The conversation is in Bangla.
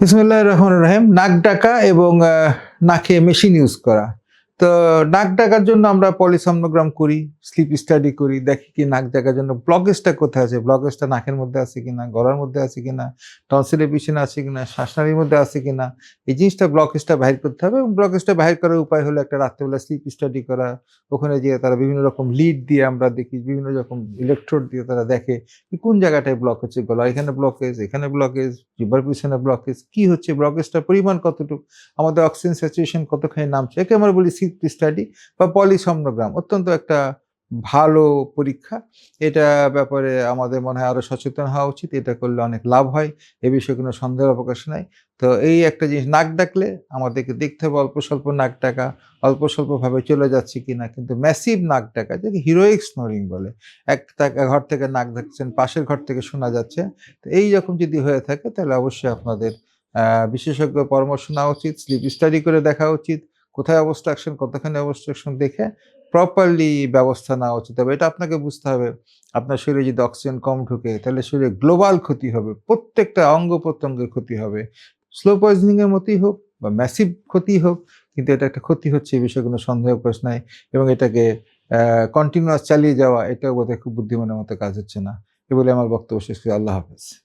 বিসমুল্লাহ রহমান রহিম নাক ডাকা এবং নাকে মেশিন ইউজ করা। তো নাক ডাকার জন্য আমরা পলিসমনোগ্রাম করি স্লিপ স্টাডি করি, দেখি কি নাক ডাকার জন্য ব্লকেজটা কোথায় আছে ব্লকেজটা নাকের মধ্যে আছে কিনা, গলার মধ্যে আছে কিনা টনসিলের পিছনে আছে কিনা, শ্বাসনালীর মধ্যে আছে কিনা, এই জিনিসটা ব্লকেজটা বাহির করতে হবে এবং ব্লকেজটা বাহির করার উপায় হলো একটা রাত্রেবেলা স্লিপ স্টাডি করা, ওখানে গিয়ে তারা বিভিন্ন রকম লিড দিয়ে আমরা দেখি, বিভিন্ন রকম ইলেকট্রোড দিয়ে তারা দেখে কোন জায়গাটায় ব্লক হচ্ছে, গলা এখানে ব্লকেজ এখানে ব্লকেজ জিব্বার পিছনে ব্লকেজ কি হচ্ছে ব্লকেজটার পরিমাণ কতটুকু, আমাদের অক্সিজেন স্যাচুরেশন কতখানি নামছে, একে আমরা বলি স্টাডি বা পলিসমনোগ্রাম অত্যন্ত একটা ভালো পরীক্ষা। এটা ব্যাপারে আমাদের মনে হয় আরও সচেতন হওয়া উচিত। এটা করলে অনেক লাভ হয়। এ বিষয়ে কোনো সন্দেহের অবকাশ নাই। তো এই একটা জিনিস, নাক ডাকলে আমাদেরকে দেখতে হবে অল্প স্বল্প নাক ডাকা, অল্প স্বল্পভাবে চলে যাচ্ছে কিনা। কিন্তু ম্যাসিভ নাক ডাকা যেটা হিরোইক স্নোরিং বলে। এক ঘর থেকে নাক ডাকছেন, পাশের ঘর থেকে শোনা যাচ্ছে। তো এই রকম যদি হয়ে থাকে, তাহলে অবশ্যই আপনাদের বিশেষজ্ঞ পরামর্শ নেওয়া উচিত স্লিপ স্টাডি করে দেখা উচিত। কোথায় অবস্ট্রাকশন কতখানি অবস্ট্রাকশন দেখে প্রপারলি ব্যবস্থা নেওয়া উচিত হবে। এটা আপনাকে বুঝতে হবে। আপনার শরীরে যদি অক্সিজেন কম ঢুকে, তাহলে শরীরে গ্লোবাল ক্ষতি হবে। প্রত্যেকটা অঙ্গ প্রত্যঙ্গের ক্ষতি হবে। স্লো পয়জনিং এর মতোই হোক বা ম্যাসিভ ক্ষতি হোক, কিন্তু এটা একটা ক্ষতি হচ্ছে এই বিষয়ে কোনো সন্দেহ প্রশ্ন নাই এবং এটাকে কন্টিনিউয়াস চালিয়ে যাওয়া, এটাও বোধহয় খুব বুদ্ধিমানের মতো কাজ হচ্ছে না। এ বলে আমার বক্তব্য শেষ করি। আল্লাহ হাফেজ।